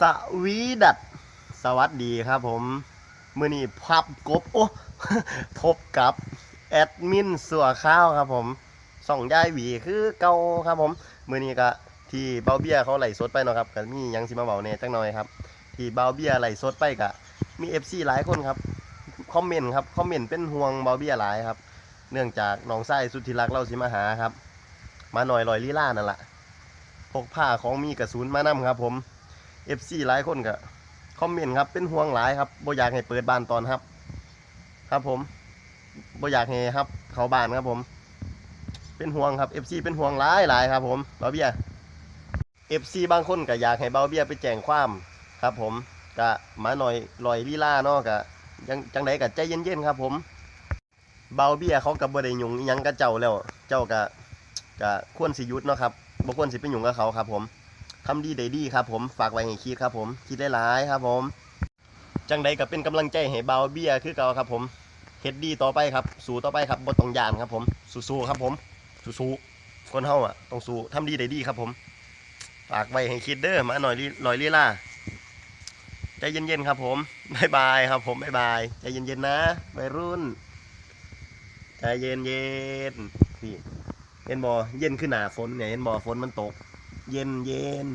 สวีดัตสวัสดีครับผม มือนี้พับกบ โอ้พบกับแอดมินสัวข้าวครับผมส่องยายหวีคือเก่าครับผม มือนี้ก็ที่เบาเบียเขาไหลสดไปเนาะครับก็มียังสิมาเบาเนี่ยจังหน่อยครับ ที่เบาเบียไหลสดไปก็มี FC หลายคนครับคอมเมนต์ครับคอมเมนต์เป็นห่วงเบาเบียหลายครับ เนื่องจากน้องไส้สุดที่รักเราสิมาหาครับ มาหน่อยลอยลีลานั่นแหละพกผ้าของมีกระสุนมานํครับผม FC หลายคนก็คอมเมนต์ครับเป็นห่วงหลายครับบ่อยากให้เปิดบ้านตอนครับ ครับผมบ่อยากให้ครับ เขาบ้านครับผม เป็นห่วงครับ FC เป็นห่วงหลายหลายครับผมเบาเบีย FC บางคนก็อยากให้เบาเบียไปแจ้งความครับ ผมก็มาหน่อยลอยลีลาเนาะก็ยังจังไดก็ใจเย็นๆครับ ผมเบาเบียเขากับบ่ได้ยุ่งยังกับเจ้าแล้ว เจ้าก็ก็ควรสิยุดเนาะครับบ่ควรสิไปยุ่งกับเขาครับ ผม ทำดีได้ดีครับผมฝากไว้ให้คิดครับผมคิดหลายๆครับผมจังใดก็เป็นกำลังใจให้เบาเบียคือเก่าครับผมเฮ็ดดีต่อไปครับ สู้ต่อไปครับบ่ต้องยานครับผมสู้ๆครับผมสู้ๆคนเฮาอะต้องสู้ทำดีได้ดีครับผมฝากไว้ให้คิดเด้อมาหน่อยลิลอยลีล่าใจเย็นๆครับผมบายบายครับผมบายบายใจเย็นๆนะวัยรุ่นใจเย็นเย็นๆพี่เห็นบอเย็นขึ้นหนาฝนเนี่ยเห็นบอฝนมันตก เย็นเย็น